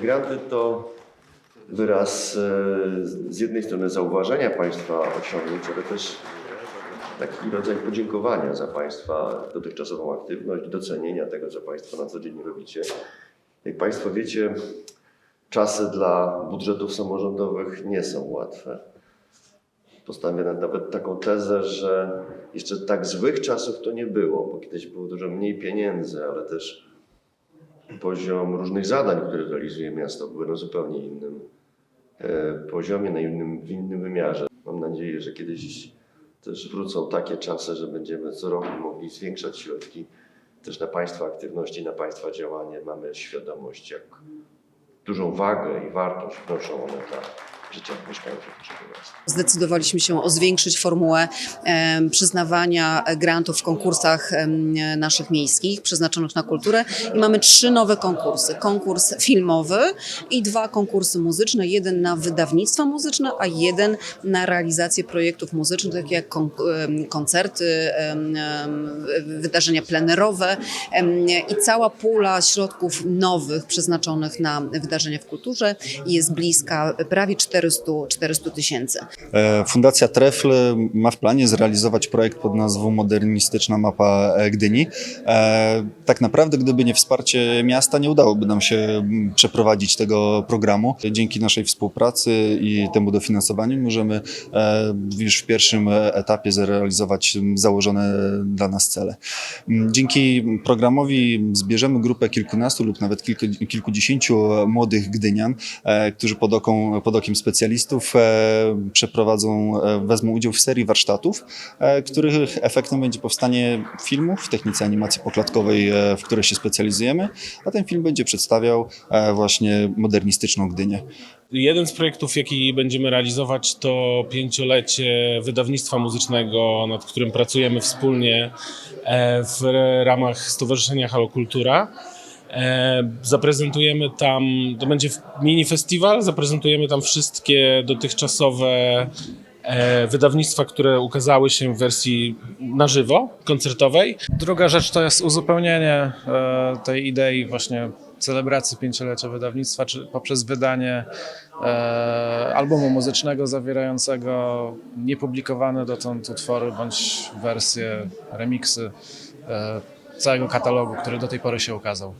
Granty to wyraz e, z jednej strony zauważenia Państwa osiągnięć, ale też taki rodzaj podziękowania za Państwa dotychczasową aktywność, docenienia tego, co Państwo na co dzień robicie. Jak Państwo wiecie, czasy dla budżetów samorządowych nie są łatwe. Postawię nawet taką tezę, że jeszcze tak złych czasów to nie było, bo kiedyś było dużo mniej pieniędzy, ale też poziom różnych zadań, które realizuje miasto, były na zupełnie innym e, poziomie, na innym, w innym wymiarze. Mam nadzieję, że kiedyś też wrócą takie czasy, że będziemy co roku mogli zwiększać środki też na Państwa aktywności, na Państwa działanie. Mamy świadomość, jak dużą wagę i wartość wnoszą one dla życia mieszkańców naszego miasta. Zdecydowaliśmy się o zwiększyć formułę przyznawania grantów w konkursach naszych miejskich przeznaczonych na kulturę i mamy trzy nowe konkursy. Konkurs filmowy i dwa konkursy muzyczne. Jeden na wydawnictwa muzyczne, a jeden na realizację projektów muzycznych, takie jak koncerty, wydarzenia plenerowe i cała pula środków nowych przeznaczonych na wydarzenia w kulturze jest bliska prawie 400 400 tysięcy. E, Fundacja Trefl ma w planie zrealizować projekt pod nazwą Modernistyczna Mapa Gdyni. E, Tak naprawdę, gdyby nie wsparcie miasta, nie udałoby nam się mm, przeprowadzić tego programu. Dzięki naszej współpracy i temu dofinansowaniu możemy e, już w pierwszym etapie zrealizować założone dla nas cele. Mm, Dzięki programowi zbierzemy grupę kilkunastu lub nawet kilku, kilkudziesięciu młodych gdynian, którzy pod, oką, pod okiem specjalistów e, przeprowadzą, e, wezmą udział w serii warsztatów, e, których efektem będzie powstanie filmu w technice animacji poklatkowej, w której się specjalizujemy, a ten film będzie przedstawiał właśnie modernistyczną Gdynię. Jeden z projektów, jaki będziemy realizować, to pięciolecie wydawnictwa muzycznego, nad którym pracujemy wspólnie w ramach Stowarzyszenia Halo Kultura. E, Zaprezentujemy tam, to będzie mini festiwal, zaprezentujemy tam wszystkie dotychczasowe e, wydawnictwa, które ukazały się w wersji na żywo, koncertowej. Druga rzecz to jest uzupełnienie e, tej idei właśnie celebracji pięciolecia wydawnictwa, czy poprzez wydanie e, albumu muzycznego zawierającego niepublikowane dotąd utwory bądź wersje, remiksy e, całego katalogu, który do tej pory się ukazał.